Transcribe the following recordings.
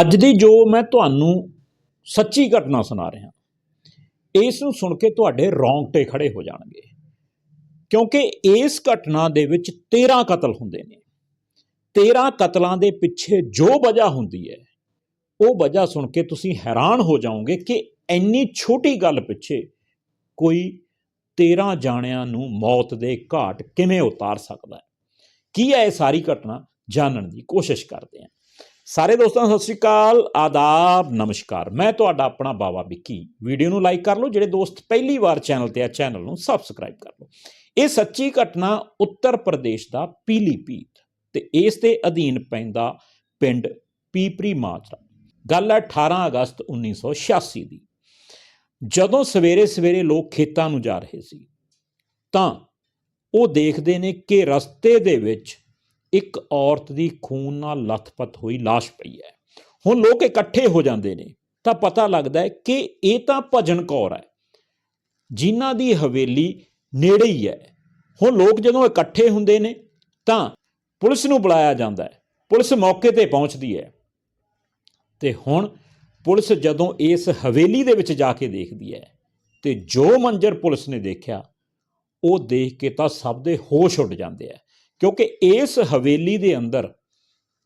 ਅੱਜ ਦੀ ਜੋ ਮੈਂ ਤੁਹਾਨੂੰ ਸੱਚੀ ਘਟਨਾ ਸੁਣਾ ਰਿਹਾ, ਇਸ ਨੂੰ ਸੁਣ ਕੇ ਤੁਹਾਡੇ ਰੌਂਗਟੇ ਖੜੇ ਹੋ ਜਾਣਗੇ। ਕਿਉਂਕਿ ਇਸ ਘਟਨਾ ਦੇ ਵਿੱਚ 13 ਕਤਲ ਹੁੰਦੇ ਨੇ। 13 ਕਤਲਾਂ ਦੇ ਪਿੱਛੇ ਜੋ ਵਜ੍ਹਾ ਹੁੰਦੀ ਹੈ, ਉਹ ਵਜ੍ਹਾ ਸੁਣ ਕੇ ਤੁਸੀਂ ਹੈਰਾਨ ਹੋ ਜਾਓਗੇ ਕਿ ਇੰਨੀ ਛੋਟੀ ਗੱਲ ਪਿੱਛੇ ਕੋਈ 13 ਜਾਣਿਆਂ ਨੂੰ ਮੌਤ ਦੇ ਘਾਟ ਕਿਵੇਂ ਉਤਾਰ ਸਕਦਾ ਹੈ। ਕੀ ਹੈ ਇਹ ਸਾਰੀ ਘਟਨਾ? ਜਾਣਨ ਦੀ ਕੋਸ਼ਿਸ਼ ਕਰਦੇ ਹਾਂ। ਸਾਰੇ ਦੋਸਤਾਂ, ਸਤਿ ਸ਼੍ਰੀ ਅਕਾਲ, ਆਦਾਬ, ਨਮਸਕਾਰ। ਮੈਂ ਤੁਹਾਡਾ ਆਪਣਾ ਬਾਵਾ ਵਿੱਕੀ। ਵੀਡੀਓ ਨੂੰ ਲਾਈਕ ਕਰ ਲਓ, ਜਿਹੜੇ ਦੋਸਤ ਪਹਿਲੀ ਵਾਰ ਚੈਨਲ ਤੇ ਆ, ਚੈਨਲ ਨੂੰ ਸਬਸਕ੍ਰਾਈਬ ਕਰ ਲਓ। ਇਹ ਸੱਚੀ ਘਟਨਾ ਉੱਤਰ ਪ੍ਰਦੇਸ਼ ਦਾ ਪੀਲੀਪੀਤ ਤੇ ਇਸ ਦੇ ਅਧੀਨ ਪੈਂਦਾ ਪਿੰਡ ਪੀਪਰੀ ਮਾਜਰਾ। ਗੱਲ ਹੈ 18 ਅਗਸਤ 1986 ਦੀ। ਜਦੋਂ ਸਵੇਰੇ ਸਵੇਰੇ ਲੋਕ ਖੇਤਾਂ ਨੂੰ ਜਾ ਰਹੇ ਸੀ, ਤਾਂ ਉਹ ਦੇਖਦੇ ਨੇ ਕਿ ਰਸਤੇ ਦੇ ਵਿੱਚ ਇੱਕ ਔਰਤ ਦੀ ਖੂਨ ਨਾਲ ਲੱਥਪੱਥ ਹੋਈ লাশ ਪਈ ਹੈ। ਹੁਣ ਲੋਕ ਇਕੱਠੇ ਹੋ ਜਾਂਦੇ ਨੇ, ਤਾਂ ਪਤਾ ਲੱਗਦਾ ਹੈ ਕਿ ਇਹ ਤਾਂ ਭਜਨ ਕੌਰ ਹੈ, ਜਿਨ੍ਹਾਂ ਦੀ ਹਵੇਲੀ ਨੇੜੇ ਹੀ ਹੈ। ਹੁਣ ਲੋਕ ਜਦੋਂ ਇਕੱਠੇ ਹੁੰਦੇ ਨੇ, ਤਾਂ ਪੁਲਿਸ ਨੂੰ ਬੁਲਾਇਆ ਜਾਂਦਾ ਹੈ, ਪੁਲਿਸ ਮੌਕੇ ਤੇ ਪਹੁੰਚਦੀ ਹੈ। ਤੇ ਹੁਣ ਪੁਲਿਸ ਜਦੋਂ ਇਸ ਹਵੇਲੀ ਦੇ ਵਿੱਚ ਜਾ ਕੇ ਦੇਖਦੀ ਹੈ, ਤੇ ਜੋ ਮੰਜ਼ਰ ਪੁਲਿਸ ਨੇ ਦੇਖਿਆ, ਉਹ ਦੇਖ ਕੇ ਤਾਂ ਸਭ ਦੇ ਹੋਸ਼ ਉੱਡ ਜਾਂਦੇ ਆ। ਕਿਉਂਕਿ ਇਸ ਹਵੇਲੀ ਦੇ ਅੰਦਰ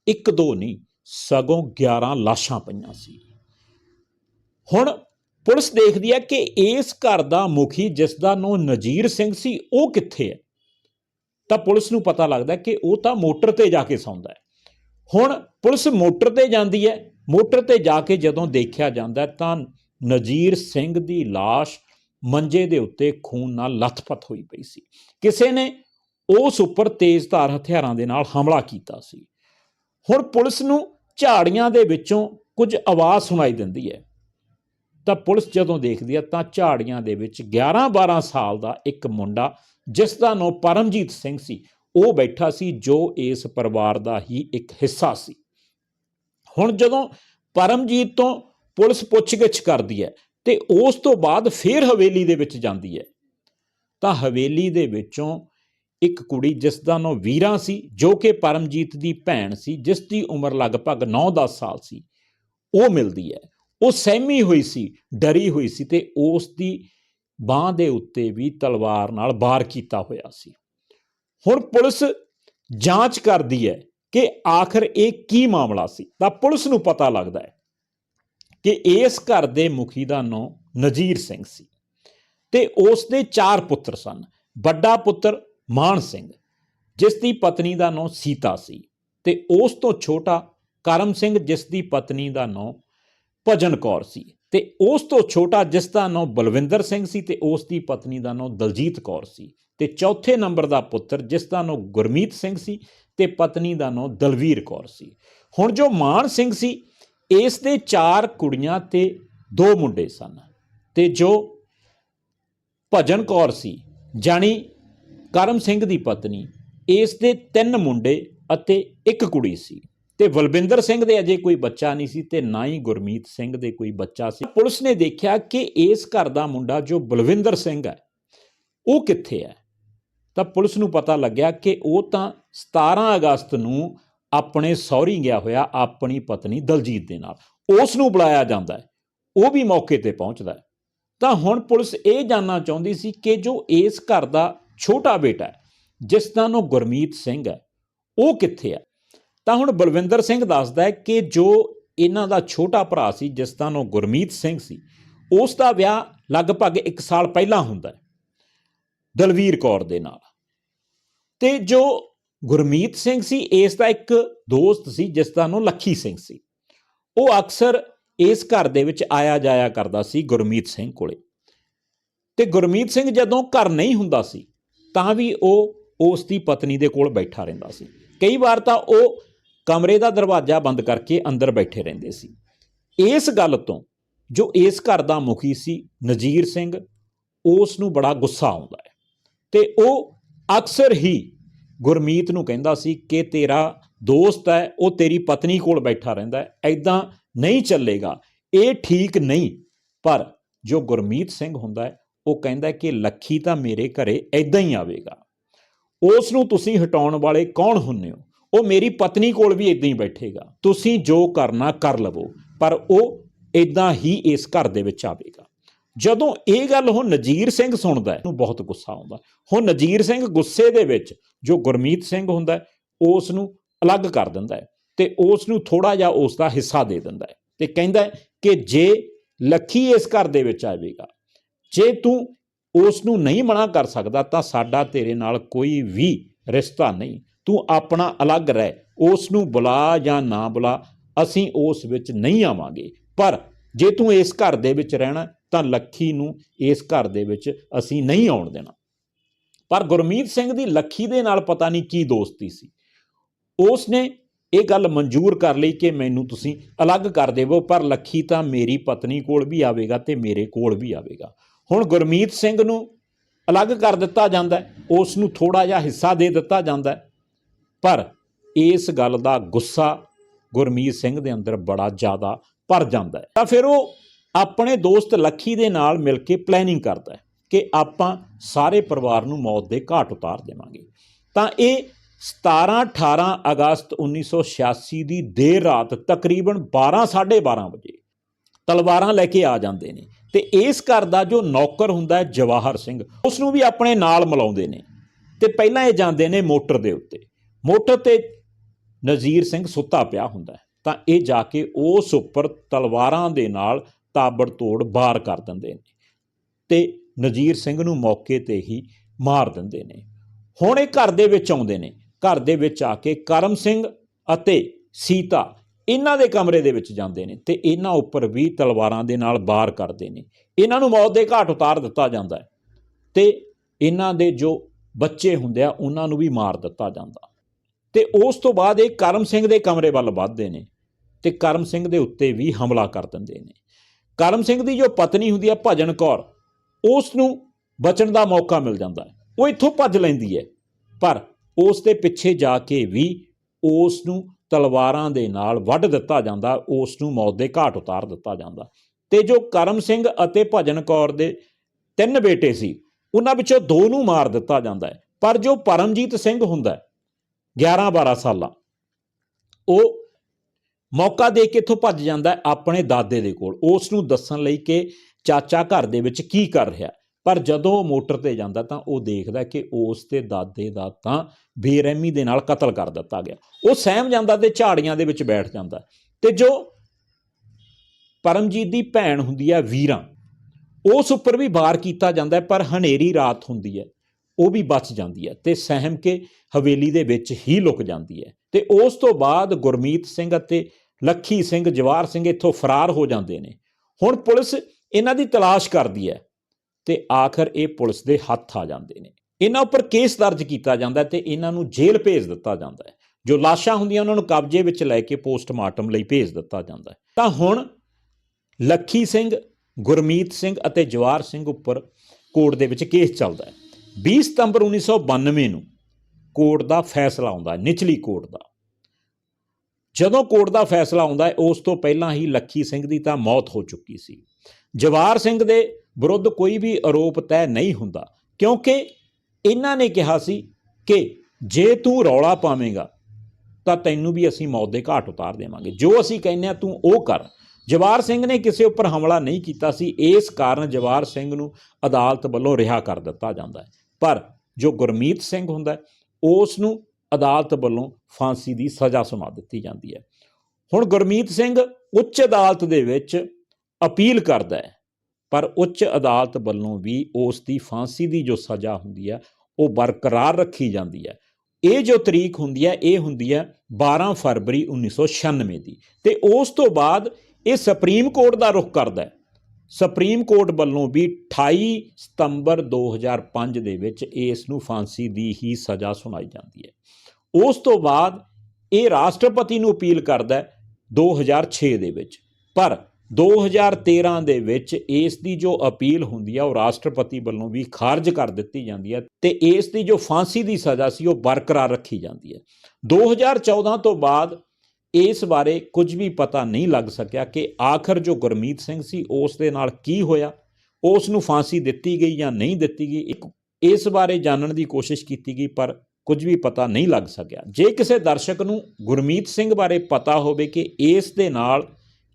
ਇੱਕ ਦੋ ਨਹੀਂ, ਸਗੋਂ 11 ਲਾਸ਼ਾਂ ਪਈਆਂ ਸੀ। ਹੁਣ ਪੁਲਿਸ ਦੇਖਦੀ ਹੈ ਕਿ ਇਸ ਘਰ ਦਾ ਮੁਖੀ, ਜਿਸ ਦਾ ਨਾਮ ਨਜੀਰ ਸਿੰਘ ਸੀ, ਉਹ ਕਿੱਥੇ ਹੈ? ਤਾਂ ਪੁਲਿਸ ਨੂੰ ਪਤਾ ਲੱਗਦਾ ਕਿ ਉਹ ਤਾਂ ਮੋਟਰ ਤੇ ਜਾ ਕੇ ਸੌਂਦਾ ਹੈ। ਹੁਣ ਪੁਲਿਸ ਮੋਟਰ ਤੇ ਜਾਂਦੀ ਹੈ, ਮੋਟਰ ਤੇ ਜਾ ਕੇ ਜਦੋਂ ਦੇਖਿਆ ਜਾਂਦਾ ਤਾਂ ਨਜੀਰ ਸਿੰਘ ਦੀ লাশ ਮੰਜੇ ਦੇ ਉੱਤੇ ਖੂਨ ਨਾਲ ਲੱਥਪੱਥ ਹੋਈ ਪਈ ਸੀ। ਕਿਸੇ ਨੇ ਉਸ ਉੱਪਰ ਤੇਜ਼ਧਾਰ ਹਥਿਆਰਾਂ ਦੇ ਨਾਲ ਹਮਲਾ ਕੀਤਾ ਸੀ। ਹੁਣ ਪੁਲਿਸ ਨੂੰ ਝਾੜੀਆਂ ਦੇ ਵਿੱਚੋਂ ਕੁਝ ਆਵਾਜ਼ ਸੁਣਾਈ ਦਿੰਦੀ ਹੈ। ਤਾਂ ਪੁਲਿਸ ਜਦੋਂ ਦੇਖਦੀ ਹੈ ਤਾਂ ਝਾੜੀਆਂ ਦੇ ਵਿੱਚ 11-12 ਸਾਲ ਦਾ ਇੱਕ ਮੁੰਡਾ, ਜਿਸ ਦਾ ਨਾਮ ਪਰਮਜੀਤ ਸਿੰਘ ਸੀ, ਉਹ ਬੈਠਾ ਸੀ ਜੋ ਇਸ ਪਰਿਵਾਰ ਦਾ ਹੀ ਇੱਕ ਹਿੱਸਾ ਸੀ। ਹੁਣ ਜਦੋਂ ਪਰਮਜੀਤ ਤੋਂ ਪੁਲਿਸ ਪੁੱਛਗਿੱਛ ਕਰਦੀ ਹੈ ਤੇ ਉਸ ਤੋਂ ਬਾਅਦ ਫੇਰ ਹਵੇਲੀ ਦੇ ਵਿੱਚ ਜਾਂਦੀ ਹੈ, ਤਾਂ ਹਵੇਲੀ ਦੇ ਵਿੱਚੋਂ ਇੱਕ ਕੁੜੀ ਜਿਸ ਦਾ ਨਾਮ ਵੀਰਾ ਸੀ, ਜੋ ਕਿ ਪਰਮਜੀਤ ਦੀ ਭੈਣ ਸੀ ਜਿਸ ਦੀ ਉਮਰ ਲਗਭਗ 9-10 ਸਾਲ ਸੀ। ਉਹ ਮਿਲਦੀ ਹੈ। ਉਹ ਸਹਿਮੀ ਹੋਈ ਸੀ, ਡਰੀ ਹੋਈ ਸੀ ਤੇ ਉਸ ਦੀ ਬਾਹ ਦੇ ਉੱਤੇ ਵੀ ਤਲਵਾਰ ਨਾਲ ਵਾਰ ਕੀਤਾ ਹੋਇਆ ਸੀ। ਹੁਣ ਪੁਲਿਸ ਜਾਂਚ ਕਰਦੀ ਹੈ ਕਿ ਆਖਰ ਇਹ ਕੀ ਮਾਮਲਾ ਸੀ। ਤਾਂ ਪੁਲਿਸ ਨੂੰ ਪਤਾ ਲੱਗਦਾ ਹੈ ਕਿ ਇਸ ਘਰ ਦੇ ਮੁਖੀ ਦਾ ਨਾਂ ਨਜੀਰ ਸਿੰਘ ਸੀ। ਤੇ ਉਸ ਦੇ ਚਾਰ ਪੁੱਤਰ ਸਨ। ਵੱਡਾ ਪੁੱਤਰ ਮਾਨ ਸਿੰਘ, ਜਿਸ ਦੀ ਪਤਨੀ ਦਾ ਨਾਂ ਸੀਤਾ ਸੀ ਤੇ ਉਸ ਤੋਂ ਛੋਟਾ ਕਰਮ ਸਿੰਘ, ਜਿਸ ਦੀ ਪਤਨੀ ਦਾ ਨਾਂ ਭਜਨ ਕੌਰ ਸੀ ਤੇ ਉਸ ਤੋਂ ਛੋਟਾ ਜਿਸ ਦਾ ਨਾਂ ਬਲਵਿੰਦਰ ਸਿੰਘ ਸੀ ਤੇ ਉਸ ਦੀ ਪਤਨੀ ਦਾ ਨਾਂ ਦਲਜੀਤ ਕੌਰ ਸੀ ਤੇ ਚੌਥੇ ਨੰਬਰ ਦਾ ਪੁੱਤਰ, ਜਿਸ ਦਾ ਨਾਂ ਗੁਰਮੀਤ ਸਿੰਘ ਸੀ ਤੇ ਪਤਨੀ ਦਾ ਨਾਂ ਦਲਵੀਰ ਕੌਰ ਸੀ। ਹੁਣ ਜੋ ਮਾਨ ਸਿੰਘ ਸੀ, ਇਸ ਦੇ ਚਾਰ ਕੁੜੀਆਂ ਤੇ ਦੋ ਮੁੰਡੇ ਸਨ ਤੇ ਜੋ ਭਜਨ ਕੌਰ ਸੀ, ਜਾਣੀ ਕਰਮ ਸਿੰਘ ਦੀ ਪਤਨੀ, ਇਸ ਦੇ ਤਿੰਨ ਮੁੰਡੇ ਅਤੇ ਇੱਕ ਕੁੜੀ ਸੀ ਤੇ ਬਲਵਿੰਦਰ ਸਿੰਘ ਦੇ ਅਜੇ ਕੋਈ ਬੱਚਾ ਨਹੀਂ ਸੀ ਤੇ ਨਾ ਹੀ ਗੁਰਮੀਤ ਸਿੰਘ ਦੇ ਕੋਈ ਬੱਚਾ ਸੀ। ਪੁਲਿਸ ਨੇ ਦੇਖਿਆ ਕਿ ਇਸ ਘਰ ਦਾ ਮੁੰਡਾ ਜੋ ਬਲਵਿੰਦਰ ਸਿੰਘ ਹੈ, ਉਹ ਕਿੱਥੇ ਹੈ? ਤਾਂ ਪੁਲਿਸ ਨੂੰ ਪਤਾ ਲੱਗਿਆ ਕਿ ਉਹ ਤਾਂ 17 ਅਗਸਤ ਨੂੰ ਆਪਣੇ ਸਹੁਰੀ ਗਿਆ ਹੋਇਆ ਆਪਣੀ ਪਤਨੀ ਦਲਜੀਤ ਦੇ ਨਾਲ। ਉਸ ਨੂੰ ਬੁਲਾਇਆ ਜਾਂਦਾ ਹੈ, ਉਹ ਵੀ ਮੌਕੇ ਤੇ ਪਹੁੰਚਦਾ ਹੈ। ਤਾਂ ਹੁਣ ਪੁਲਿਸ ਇਹ ਜਾਨਣਾ ਚਾਹੁੰਦੀ ਸੀ ਕਿ ਜੋ ਇਸ ਘਰ ਦਾ ਛੋਟਾ ਬੇਟਾ ਹੈ, ਜਿਸ ਦਾ ਨਾਮ ਗੁਰਮੀਤ ਸਿੰਘ ਹੈ, ਉਹ ਕਿੱਥੇ ਹੈ? ਤਾਂ ਹੁਣ ਬਲਵਿੰਦਰ ਸਿੰਘ ਦੱਸਦਾ ਹੈ ਕਿ ਜੋ ਇਹਨਾਂ ਦਾ ਛੋਟਾ ਭਰਾ ਸੀ, ਜਿਸ ਦਾ ਨਾਮ ਗੁਰਮੀਤ ਸਿੰਘ ਸੀ, ਉਸ ਦਾ ਵਿਆਹ ਲਗਭਗ 1 ਸਾਲ ਪਹਿਲਾਂ ਹੁੰਦਾ ਹੈ, ਦਲਵੀਰ ਕੌਰ ਦੇ ਨਾਲ। ਤੇ ਜੋ ਗੁਰਮੀਤ ਸਿੰਘ ਸੀ, ਇਸ ਦਾ ਇੱਕ ਦੋਸਤ ਸੀ, ਜਿਸ ਦਾ ਨਾਮ ਲੱਖੀ ਸਿੰਘ ਸੀ। ਉਹ ਅਕਸਰ ਇਸ ਘਰ ਦੇ ਵਿੱਚ ਆਇਆ ਜਾਇਆ ਕਰਦਾ ਸੀ ਗੁਰਮੀਤ ਸਿੰਘ ਕੋਲੇ। ਤੇ ਗੁਰਮੀਤ ਸਿੰਘ ਜਦੋਂ ਘਰ ਨਹੀਂ ਹੁੰਦਾ ਸੀ ਤਾਂ ਵੀ ਉਹ ਉਸ ਦੀ ਪਤਨੀ ਦੇ ਕੋਲ ਬੈਠਾ ਰਹਿੰਦਾ ਸੀ। ਕਈ ਵਾਰ ਤਾਂ ਉਹ ਕਮਰੇ ਦਾ ਦਰਵਾਜ਼ਾ ਬੰਦ ਕਰਕੇ ਅੰਦਰ ਬੈਠੇ ਰਹਿੰਦੇ ਸੀ। ਇਸ ਗੱਲ ਤੋਂ ਜੋ ਇਸ ਘਰ ਦਾ ਮੁਖੀ ਸੀ ਨਜੀਰ ਸਿੰਘ ਉਸ ਨੂੰ ਬੜਾ ਗੁੱਸਾ ਆਉਂਦਾ ਹੈ। ਤੇ ਉਹ ਅਕਸਰ ਹੀ ਗੁਰਮੀਤ ਨੂੰ ਕਹਿੰਦਾ ਸੀ ਕਿ ਤੇਰਾ ਦੋਸਤ ਹੈ, ਉਹ ਤੇਰੀ ਪਤਨੀ ਕੋਲ ਬੈਠਾ ਰਹਿੰਦਾ ਹੈ ਐਦਾਂ ਨਹੀਂ ਚੱਲੇਗਾ, ਇਹ ਠੀਕ ਨਹੀਂ। ਪਰ ਜੋ ਗੁਰਮੀਤ ਸਿੰਘ ਹੁੰਦਾ ਹੈ ਉਹ ਕਹਿੰਦਾ ਕਿ ਲੱਖੀ ਤਾਂ ਮੇਰੇ ਘਰੇ ਐਦਾਂ ਹੀ ਆਵੇਗਾ। ਉਸ ਨੂੰ ਤੁਸੀਂ ਹਟਾਉਣ ਵਾਲੇ ਕੌਣ ਹੁੰਨੇ ਹੋ? ਉਹ ਮੇਰੀ ਪਤਨੀ ਕੋਲ ਵੀ ਇਦਾਂ ਹੀ ਬੈਠੇਗਾ। ਤੁਸੀਂ ਜੋ ਕਰਨਾ ਕਰ ਲਵੋ ਪਰ ਉਹ ਇਦਾਂ ਹੀ ਇਸ ਘਰ ਦੇ ਵਿੱਚ ਆਵੇਗਾ। ਜਦੋਂ ਇਹ ਗੱਲ ਹੁਣ ਨਜੀਰ ਸਿੰਘ ਸੁਣਦਾ ਹੈ ਉਹਨੂੰ ਬਹੁਤ ਗੁੱਸਾ ਆਉਂਦਾ। ਹੁਣ ਨਜੀਰ ਸਿੰਘ ਗੁੱਸੇ ਦੇ ਵਿੱਚ ਜੋ ਗੁਰਮੀਤ ਸਿੰਘ ਹੁੰਦਾ ਹੈ, ਉਸ ਨੂੰ ਅਲੱਗ ਕਰ ਦਿੰਦਾ ਹੈ ਤੇ ਉਸ ਨੂੰ ਥੋੜਾ ਜਿਹਾ ਉਸ ਦਾ ਹਿੱਸਾ ਦੇ ਦਿੰਦਾ ਹੈ ਤੇ ਕਹਿੰਦਾ ਕਿ ਜੇ ਲੱਖੀ ਇਸ ਘਰ ਦੇ ਵਿੱਚ ਆਵੇਗਾ ਜੇ ਤੂੰ ਉਸ ਨੂੰ ਨਹੀਂ ਮਨਾ ਕਰ ਸਕਦਾ, ਤਾਂ ਸਾਡਾ ਤੇਰੇ ਨਾਲ ਕੋਈ ਵੀ ਰਿਸ਼ਤਾ ਨਹੀਂ। ਤੂੰ ਆਪਣਾ ਅਲੱਗ ਰਹਿ ਉਸ ਨੂੰ ਬੁਲਾ ਜਾਂ ਨਾ ਬੁਲਾ, ਅਸੀਂ ਉਸ ਵਿੱਚ ਨਹੀਂ ਆਵਾਂਗੇ। ਪਰ ਜੇ ਤੂੰ ਇਸ ਘਰ ਦੇ ਵਿੱਚ ਰਹਿਣਾ, ਤਾਂ ਲੱਖੀ ਨੂੰ ਇਸ ਘਰ ਦੇ ਵਿੱਚ ਅਸੀਂ ਨਹੀਂ ਆਉਣ ਦੇਣਾ। ਪਰ ਗੁਰਮੀਤ ਸਿੰਘ ਦੀ ਲੱਖੀ ਦੇ ਨਾਲ ਪਤਾ ਨਹੀਂ ਕੀ ਦੋਸਤੀ ਸੀ। ਉਸ ਨੇ ਇਹ ਗੱਲ ਮਨਜ਼ੂਰ ਕਰ ਲਈ ਕਿ ਮੈਨੂੰ ਤੁਸੀਂ ਅਲੱਗ ਕਰ ਦੇਵੋ, ਪਰ ਲੱਖੀ ਤਾਂ ਮੇਰੀ ਪਤਨੀ ਕੋਲ ਵੀ ਆਵੇਗਾ ਤੇ ਮੇਰੇ ਕੋਲ ਵੀ ਆਵੇਗਾ। ਹੁਣ ਗੁਰਮੀਤ ਸਿੰਘ ਨੂੰ ਅਲੱਗ ਕਰ ਦਿੱਤਾ ਜਾਂਦਾ ਉਸ ਨੂੰ ਥੋੜਾ ਜਿਹਾ ਹਿੱਸਾ ਦੇ ਦਿੱਤਾ ਜਾਂਦਾ ਪਰ ਇਸ ਗੱਲ ਦਾ ਗੁੱਸਾ ਗੁਰਮੀਤ ਸਿੰਘ ਦੇ ਅੰਦਰ ਬੜਾ ਜ਼ਿਆਦਾ ਭਰ ਜਾਂਦਾ ਹੈ। ਤਾਂ ਫਿਰ ਉਹ ਆਪਣੇ ਦੋਸਤ ਲੱਖੀ ਦੇ ਨਾਲ ਮਿਲ ਕੇ ਪਲੈਨਿੰਗ ਕਰਦਾ ਹੈ ਕਿ ਆਪਾਂ ਸਾਰੇ ਪਰਿਵਾਰ ਨੂੰ ਮੌਤ ਦੇ ਘਾਟ ਉਤਾਰ ਦੇਵਾਂਗੇ। ਤਾਂ ਇਹ 17 18 ਅਗਸਤ 1986 ਦੀ ਦੇਰ ਰਾਤ ਤਕਰੀਬਨ 12 12:30 ਵਜੇ ਤਲਵਾਰਾਂ ਲੈ ਕੇ ਆ ਜਾਂਦੇ ਨੇ। ਤੇ ਇਸ ਘਰ ਦਾ ਜੋ ਨੌਕਰ ਹੁੰਦਾ ਜਵਾਹਰ ਸਿੰਘ ਉਸ ਨੂੰ ਵੀ ਆਪਣੇ ਨਾਲ ਮਿਲਾਉਂਦੇ ਨੇ। ਤੇ ਪਹਿਲਾਂ ਇਹ ਜਾਂਦੇ ਨੇ ਮੋਟਰ ਦੇ ਉੱਤੇ। ਮੋਟਰ ਤੇ ਨਜ਼ੀਰ ਸਿੰਘ ਸੁੱਤਾ ਪਿਆ ਹੁੰਦਾ ਤਾਂ ਇਹ ਜਾ ਕੇ ਉਸ ਉੱਪਰ ਤਲਵਾਰਾਂ ਦੇ ਨਾਲ ਤਾਬੜਤੋੜ ਬਾਰ ਕਰ ਦਿੰਦੇ ਨੇ। ਤੇ ਨਜ਼ੀਰ ਸਿੰਘ ਨੂੰ ਮੌਕੇ ਤੇ ਹੀ ਮਾਰ ਦਿੰਦੇ ਨੇ। ਹੁਣ ਇਹ ਘਰ ਦੇ ਵਿੱਚ ਆਉਂਦੇ ਨੇ। ਘਰ ਦੇ ਵਿੱਚ ਆ ਕੇ ਕਰਮ ਸਿੰਘ ਅਤੇ ਸੀਤਾ ਇਹਨਾਂ ਦੇ ਕਮਰੇ ਦੇ ਵਿੱਚ ਜਾਂਦੇ ਨੇ ਤੇ ਇਹਨਾਂ ਉੱਪਰ ਵੀ ਤਲਵਾਰਾਂ ਦੇ ਨਾਲ ਬਾਰ ਕਰਦੇ ਨੇ। ਇਹਨਾਂ ਨੂੰ ਮੌਤ ਦੇ ਘਾਟ ਉਤਾਰ ਦਿੱਤਾ ਜਾਂਦਾ ਹੈ ਤੇ ਇਹਨਾਂ ਦੇ ਜੋ ਬੱਚੇ ਹੁੰਦੇ ਆ, ਉਹਨਾਂ ਨੂੰ ਵੀ ਮਾਰ ਦਿੱਤਾ ਜਾਂਦਾ। ਤੇ ਉਸ ਤੋਂ ਬਾਅਦ ਇਹ ਕਰਮ ਸਿੰਘ ਦੇ ਕਮਰੇ ਵੱਲ ਵੱਧਦੇ ਨੇ ਤੇ ਕਰਮ ਸਿੰਘ ਦੇ ਉੱਤੇ ਵੀ ਹਮਲਾ ਕਰ ਦਿੰਦੇ ਨੇ। ਕਰਮ ਸਿੰਘ ਦੀ ਜੋ ਪਤਨੀ ਹੁੰਦੀ ਆ, ਭਜਨ ਕੌਰ ਉਸ ਨੂੰ ਬਚਣ ਦਾ ਮੌਕਾ ਮਿਲ ਜਾਂਦਾ ਹੈ। ਉਹ ਇੱਥੋਂ ਭੱਜ ਲੈਂਦੀ ਹੈ, ਪਰ ਉਸ ਦੇ ਪਿੱਛੇ ਜਾ ਕੇ ਵੀ ਉਸ ਨੂੰ ਤਲਵਾਰਾਂ ਦੇ ਨਾਲ ਵੱਢ ਦਿੱਤਾ ਜਾਂਦਾ ਉਸ ਨੂੰ ਮੌਤ ਦੇ ਘਾਟ ਉਤਾਰ ਦਿੱਤਾ ਜਾਂਦਾ। ਤੇ ਜੋ ਕਰਮ ਸਿੰਘ ਅਤੇ ਭਜਨ ਕੌਰ ਦੇ ਤਿੰਨ ਬੇਟੇ ਸੀ, ਉਹਨਾਂ ਵਿੱਚੋਂ ਦੋ ਨੂੰ ਮਾਰ ਦਿੱਤਾ ਜਾਂਦਾ ਹੈ। ਪਰ ਜੋ ਪਰਮਜੀਤ ਸਿੰਘ ਹੁੰਦਾ ਹੈ 11 12 ਸਾਲਾਂ, ਉਹ ਮੌਕਾ ਦੇ ਕੇ ਇੱਥੋਂ ਭੱਜ ਜਾਂਦਾ ਆਪਣੇ ਦਾਦੇ ਦੇ ਕੋਲ। ਉਸ ਨੂੰ ਦੱਸਣ ਲਈ ਕਿ ਚਾਚਾ ਘਰ ਦੇ ਵਿੱਚ ਕੀ ਕਰ ਰਿਹਾ ਪਰ ਜਦੋਂ ਉਹ ਮੋਟਰ ਤੇ ਜਾਂਦਾ ਤਾਂ ਉਹ ਦੇਖਦਾ ਕਿ ਉਸ ਦੇ ਦਾਦੇ ਦਾ ਤਾਂ ਬੇਰਹਿਮੀ ਦੇ ਨਾਲ ਕਤਲ ਕਰ ਦਿੱਤਾ ਗਿਆ। ਉਹ ਸਹਿਮ ਜਾਂਦਾ ਤੇ ਝਾੜੀਆਂ ਦੇ ਵਿੱਚ ਬੈਠ ਜਾਂਦਾ। ਤੇ ਜੋ ਪਰਮਜੀਤ ਦੀ ਭੈਣ ਹੁੰਦੀ ਹੈ ਵੀਰਾਂ, ਉਸ ਉੱਪਰ ਵੀ ਵਾਰ ਕੀਤਾ ਜਾਂਦਾ ਪਰ ਹਨੇਰੀ ਰਾਤ ਹੁੰਦੀ ਹੈ, ਉਹ ਵੀ ਬਚ ਜਾਂਦੀ ਹੈ ਤੇ ਸਹਿਮ ਕੇ ਹਵੇਲੀ ਦੇ ਵਿੱਚ ਹੀ ਲੁਕ ਜਾਂਦੀ ਹੈ। ਤੇ ਉਸ ਤੋਂ ਬਾਅਦ ਗੁਰਮੀਤ ਸਿੰਘ ਅਤੇ ਲੱਖੀ ਸਿੰਘ ਜਵਾਰ ਸਿੰਘ ਇੱਥੋਂ ਫਰਾਰ ਹੋ ਜਾਂਦੇ ਨੇ। ਹੁਣ ਪੁਲਿਸ ਇਹਨਾਂ ਦੀ ਤਲਾਸ਼ ਕਰਦੀ ਹੈ। ਤੇ ਆਖਰ ਇਹ ਪੁਲਿਸ ਦੇ ਹੱਥ ਆ ਜਾਂਦੇ ਨੇ। ਇਹਨਾਂ ਉੱਪਰ ਕੇਸ ਦਰਜ ਕੀਤਾ ਜਾਂਦਾ ਹੈ ਤੇ ਇਹਨਾਂ ਨੂੰ ਜੇਲ੍ਹ ਭੇਜ ਦਿੱਤਾ ਜਾਂਦਾ ਹੈ। ਜੋ ਲਾਸ਼ਾਂ ਹੁੰਦੀਆਂ ਉਹਨਾਂ ਨੂੰ ਕਬਜ਼ੇ ਵਿੱਚ ਲੈ ਕੇ ਪੋਸਟਮਾਰਟਮ ਲਈ ਭੇਜ ਦਿੱਤਾ ਜਾਂਦਾ ਹੈ। ਤਾਂ ਹੁਣ ਲੱਖੀ ਸਿੰਘ, ਗੁਰਮੀਤ ਸਿੰਘ ਅਤੇ ਜਵਾਰ ਸਿੰਘ ਉੱਪਰ ਕੋਰਟ ਦੇ ਵਿੱਚ ਕੇਸ ਚੱਲਦਾ ਹੈ। 20 ਸਤੰਬਰ 1992 ਨੂੰ ਕੋਰਟ ਦਾ ਫੈਸਲਾ ਆਉਂਦਾ ਹੈ, ਨਿਚਲੀ ਕੋਰਟ ਦਾ। ਜਦੋਂ ਕੋਰਟ ਦਾ ਫੈਸਲਾ ਆਉਂਦਾ ਹੈ, ਉਸ ਤੋਂ ਪਹਿਲਾਂ ਹੀ ਲੱਖੀ ਸਿੰਘ ਦੀ ਤਾਂ ਮੌਤ ਹੋ ਚੁੱਕੀ ਸੀ। ਜਵਾਰ ਸਿੰਘ ਦੇ ਵਿਰੁੱਧ ਕੋਈ ਵੀ ਆਰੋਪ ਤੈਅ ਨਹੀਂ ਹੁੰਦਾ। ਕਿਉਂਕਿ ਇਹਨਾਂ ਨੇ ਕਿਹਾ ਸੀ ਕਿ ਜੇ ਤੂੰ ਰੌਲਾ ਪਾਵੇਂਗਾ, ਤਾਂ ਤੈਨੂੰ ਵੀ ਅਸੀਂ ਮੌਤ ਦੇ ਘਾਟ ਉਤਾਰ ਦੇਵਾਂਗੇ। ਜੋ ਅਸੀਂ ਕਹਿੰਦੇ ਆ ਤੂੰ ਉਹ ਕਰ। ਜਵਾਰ ਸਿੰਘ ਨੇ ਕਿਸੇ ਉੱਪਰ ਹਮਲਾ ਨਹੀਂ ਕੀਤਾ ਸੀ। ਇਸ ਕਾਰਨ ਜਵਾਰ ਸਿੰਘ ਨੂੰ ਅਦਾਲਤ ਵੱਲੋਂ ਰਿਹਾ ਕਰ ਦਿੱਤਾ ਜਾਂਦਾ ਹੈ। ਪਰ ਜੋ ਗੁਰਮੀਤ ਸਿੰਘ ਹੁੰਦਾ ਉਸ ਨੂੰ ਅਦਾਲਤ ਵੱਲੋਂ ਫਾਂਸੀ ਦੀ ਸਜ਼ਾ ਸੁਣਾ ਦਿੱਤੀ ਜਾਂਦੀ ਹੈ। ਹੁਣ ਗੁਰਮੀਤ ਸਿੰਘ ਉੱਚ ਅਦਾਲਤ ਦੇ ਵਿੱਚ ਅਪੀਲ ਕਰਦਾ ਹੈ ਪਰ ਉੱਚ ਅਦਾਲਤ ਵੱਲੋਂ ਵੀ ਉਸ ਦੀ ਫਾਂਸੀ ਦੀ ਜੋ ਸਜ਼ਾ ਹੁੰਦੀ ਹੈ, ਉਹ ਬਰਕਰਾਰ ਰੱਖੀ ਜਾਂਦੀ ਹੈ। ਇਹ ਜੋ ਤਰੀਕ ਹੁੰਦੀ ਹੈ, ਇਹ ਹੁੰਦੀ ਹੈ 12 ਫਰਵਰੀ 1996 ਦੀ। ਤੇ ਉਸ ਤੋਂ ਬਾਅਦ ਇਹ ਸੁਪਰੀਮ ਕੋਰਟ ਦਾ ਰੁਖ ਕਰਦਾ ਹੈ। ਸੁਪਰੀਮ ਕੋਰਟ ਵੱਲੋਂ ਵੀ 28 ਸਤੰਬਰ 2005 ਦੇ ਵਿੱਚ ਇਸ ਨੂੰ ਫਾਂਸੀ ਦੀ ਹੀ ਸਜ਼ਾ ਸੁਣਾਈ ਜਾਂਦੀ ਹੈ। ਉਸ ਤੋਂ ਬਾਅਦ ਇਹ ਰਾਸ਼ਟਰਪਤੀ ਨੂੰ ਅਪੀਲ ਕਰਦਾ ਹੈ 2006 ਦੇ ਵਿੱਚ। ਪਰ 2013 ਦੇ ਵਿੱਚ ਇਸ ਦੀ ਜੋ ਅਪੀਲ ਹੁੰਦੀ ਹੈ ਉਹ ਰਾਸ਼ਟਰਪਤੀ ਵੱਲੋਂ ਵੀ ਖਾਰਜ ਕਰ ਦਿੱਤੀ ਜਾਂਦੀ ਹੈ ਤੇ ਇਸ ਦੀ ਜੋ ਫਾਂਸੀ ਦੀ ਸਜ਼ਾ ਸੀ, ਉਹ ਬਰਕਰਾਰ ਰੱਖੀ ਜਾਂਦੀ ਹੈ 2014 ਤੋਂ ਬਾਅਦ ਇਸ ਬਾਰੇ ਕੁਝ ਵੀ ਪਤਾ ਨਹੀਂ ਲੱਗ ਸਕਿਆ ਕਿ ਆਖਰ ਜੋ ਗੁਰਮੀਤ ਸਿੰਘ ਸੀ, ਉਸ ਦੇ ਨਾਲ ਕੀ ਹੋਇਆ, ਉਸ ਨੂੰ ਫਾਂਸੀ ਦਿੱਤੀ ਗਈ ਜਾਂ ਨਹੀਂ ਦਿੱਤੀ ਗਈ, ਇੱਕ ਇਸ ਬਾਰੇ ਜਾਣਨ ਦੀ ਕੋਸ਼ਿਸ਼ ਕੀਤੀ ਗਈ, ਪਰ ਕੁਝ ਵੀ ਪਤਾ ਨਹੀਂ ਲੱਗ ਸਕਿਆ। ਜੇ ਕਿਸੇ ਦਰਸ਼ਕ ਨੂੰ ਗੁਰਮੀਤ ਸਿੰਘ ਬਾਰੇ ਪਤਾ ਹੋਵੇ ਕਿ ਇਸ ਦੇ ਨਾਲ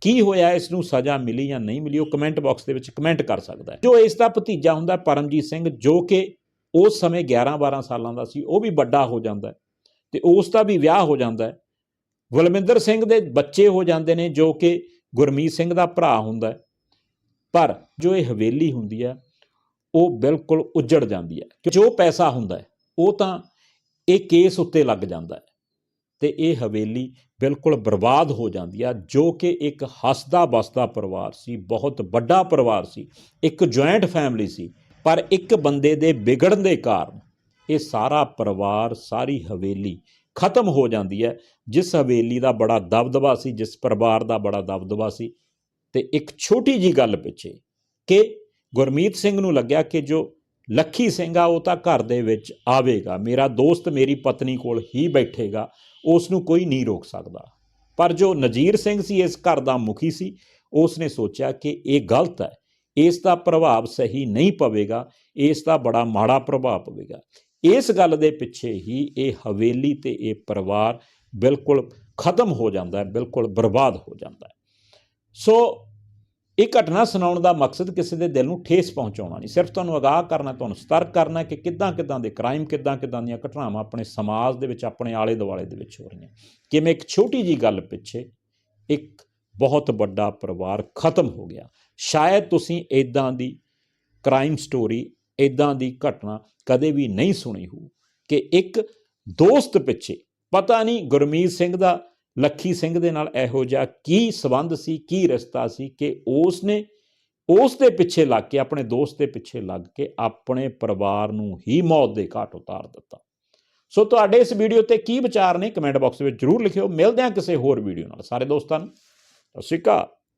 ਕੀ ਹੋਇਆ ਇਸ ਨੂੰ ਸਜ਼ਾ ਮਿਲੀ ਜਾਂ ਨਹੀਂ ਮਿਲੀ, ਉਹ ਕਮੈਂਟ ਬਾਕਸ ਦੇ ਵਿੱਚ ਕਮੈਂਟ ਕਰ ਸਕਦਾ ਹੈ। ਜੋ ਇਸ ਦਾ ਭਤੀਜਾ ਹੁੰਦਾ ਪਰਮਜੀਤ ਸਿੰਘ, ਜੋ ਕਿ ਉਸ ਸਮੇਂ 11 12 ਸਾਲਾਂ ਦਾ ਸੀ, ਉਹ ਵੀ ਵੱਡਾ ਹੋ ਜਾਂਦਾ ਹੈ ਤੇ ਉਸ ਦਾ ਵੀ ਵਿਆਹ ਹੋ ਜਾਂਦਾ ਹੈ। ਗੁਲਮਿੰਦਰ ਸਿੰਘ ਦੇ ਬੱਚੇ ਹੋ ਜਾਂਦੇ ਨੇ, ਜੋ ਕਿ ਗੁਰਮੀਤ ਸਿੰਘ ਦਾ ਭਰਾ ਹੁੰਦਾ ਪਰ ਜੋ ਇਹ ਹਵੇਲੀ ਹੁੰਦੀ ਹੈ, ਉਹ ਬਿਲਕੁਲ ਉੱਜੜ ਜਾਂਦੀ ਹੈ ਕਿ ਜੋ ਪੈਸਾ ਹੁੰਦਾ ਹੈ, ਉਹ ਤਾਂ ਇਹ ਕੇਸ ਉੱਤੇ ਲੱਗ ਜਾਂਦਾ ਹੈ ਤੇ ਇਹ ਹਵੇਲੀ ਬਿਲਕੁਲ ਬਰਬਾਦ ਹੋ ਜਾਂਦੀ ਆ, ਜੋ ਕਿ ਇੱਕ ਹੱਸਦਾ ਬਸਦਾ ਪਰਿਵਾਰ ਸੀ, ਬਹੁਤ ਵੱਡਾ ਪਰਿਵਾਰ ਸੀ, ਇੱਕ ਜੁਆਇੰਟ ਫੈਮਿਲੀ ਸੀ, ਪਰ ਇੱਕ ਬੰਦੇ ਦੇ ਵਿਗੜਨ ਦੇ ਕਾਰਨ ਇਹ ਸਾਰਾ ਪਰਿਵਾਰ, ਸਾਰੀ ਹਵੇਲੀ ਖਤਮ ਹੋ ਜਾਂਦੀ ਹੈ। ਜਿਸ ਹਵੇਲੀ ਦਾ ਬੜਾ ਦਬਦਬਾ ਸੀ, ਜਿਸ ਪਰਿਵਾਰ ਦਾ ਬੜਾ ਦਬਦਬਾ ਸੀ, ਤੇ ਇੱਕ ਛੋਟੀ ਜੀ ਗੱਲ ਪਿੱਛੇ ਕਿ ਗੁਰਮੀਤ ਸਿੰਘ ਨੂੰ ਲੱਗਿਆ ਕਿ ਜੋ ਲੱਖੀ ਸਿੰਘ ਆ, ਉਹ ਤਾਂ ਘਰ ਦੇ ਵਿੱਚ ਆਵੇਗਾ। ਮੇਰਾ ਦੋਸਤ ਮੇਰੀ ਪਤਨੀ ਕੋਲ ਹੀ ਬੈਠੇਗਾ ਉਸ ਨੂੰ ਕੋਈ ਨਹੀਂ ਰੋਕ ਸਕਦਾ। ਪਰ ਜੋ ਨਜੀਰ ਸਿੰਘ ਸੀ, ਇਸ ਘਰ ਦਾ ਮੁਖੀ ਸੀ ਉਸ ਨੇ ਸੋਚਿਆ ਕਿ ਇਹ ਗਲਤ ਹੈ। ਇਸ ਦਾ ਪ੍ਰਭਾਵ ਸਹੀ ਨਹੀਂ ਪਵੇਗਾ, ਇਸ ਦਾ ਬੜਾ ਮਾੜਾ ਪ੍ਰਭਾਵ ਪਵੇਗਾ। ਇਸ ਗੱਲ ਦੇ ਪਿੱਛੇ ਹੀ ਇਹ ਹਵੇਲੀ ਤੇ ਇਹ ਪਰਿਵਾਰ ਬਿਲਕੁਲ ਖਤਮ ਹੋ ਜਾਂਦਾ ਹੈ, ਬਿਲਕੁਲ ਬਰਬਾਦ ਹੋ ਜਾਂਦਾ ਹੈ। ਸੋ ਇਹ ਘਟਨਾ ਸੁਣਾਉਣ ਦਾ ਮਕਸਦ ਕਿਸੇ ਦੇ ਦਿਲ ਨੂੰ ਠੇਸ ਪਹੁੰਚਾਉਣਾ ਨਹੀਂ। ਸਿਰਫ ਤੁਹਾਨੂੰ ਅਗਾਹ ਕਰਨਾ, ਤੁਹਾਨੂੰ ਸਤਰਕ ਕਰਨਾ ਕਿ ਕਿੱਦਾਂ ਕਿੱਦਾਂ ਦੇ ਕ੍ਰਾਈਮ, ਕਿੱਦਾਂ ਕਿੱਦਾਂ ਦੀਆਂ ਘਟਨਾਵਾਂ ਆਪਣੇ ਸਮਾਜ ਦੇ ਵਿੱਚ, ਆਪਣੇ ਆਲੇ ਦੁਆਲੇ ਦੇ ਵਿੱਚ ਹੋ ਰਹੀਆਂ। ਕਿਵੇਂ ਇੱਕ ਛੋਟੀ ਜੀ ਗੱਲ ਪਿੱਛੇ ਇੱਕ ਬਹੁਤ ਵੱਡਾ ਪਰਿਵਾਰ ਖਤਮ ਹੋ ਗਿਆ। ਸ਼ਾਇਦ ਤੁਸੀਂ ਇਦਾਂ ਦੀ ਕ੍ਰਾਈਮ ਸਟੋਰੀ ਇਦਾਂ ਦੀ ਘਟਨਾ ਕਦੇ ਵੀ ਨਹੀਂ ਸੁਣੀ ਹੋ ਕਿ ਇੱਕ ਦੋਸਤ ਪਿੱਛੇ, ਪਤਾ ਨਹੀਂ ਗੁਰਮੀਤ ਸਿੰਘ ਦਾ ਲੱਖੀ ਸਿੰਘ ਦੇ ਨਾਲ ਇਹੋ ਜਿਹਾ ਕੀ ਸਬੰਧ ਸੀ, ਕੀ ਰਿਸ਼ਤਾ ਸੀ ਕਿ ਉਸ ਨੇ ਉਸ ਦੇ ਪਿੱਛੇ ਲੱਗ ਕੇ, ਆਪਣੇ ਦੋਸਤ ਦੇ ਪਿੱਛੇ ਲੱਗ ਕੇ ਆਪਣੇ ਪਰਿਵਾਰ ਨੂੰ ਹੀ ਮੌਤ ਦੇ ਘਾਟ ਉਤਾਰ ਦਿੱਤਾ। ਸੋ ਤੁਹਾਡੇ ਇਸ ਵੀਡੀਓ ਤੇ ਕੀ ਵਿਚਾਰ ਨੇ, ਕਮੈਂਟ ਬਾਕਸ ਵਿੱਚ ਜਰੂਰ ਲਿਖਿਓ। ਮਿਲਦੇ ਹਾਂ ਕਿਸੇ ਹੋਰ ਵੀਡੀਓ ਨਾਲ। ਸਾਰੇ ਦੋਸਤਾਂ ਨੂੰ, ਸਤਿ ਸ਼੍ਰੀ ਅਕਾਲ।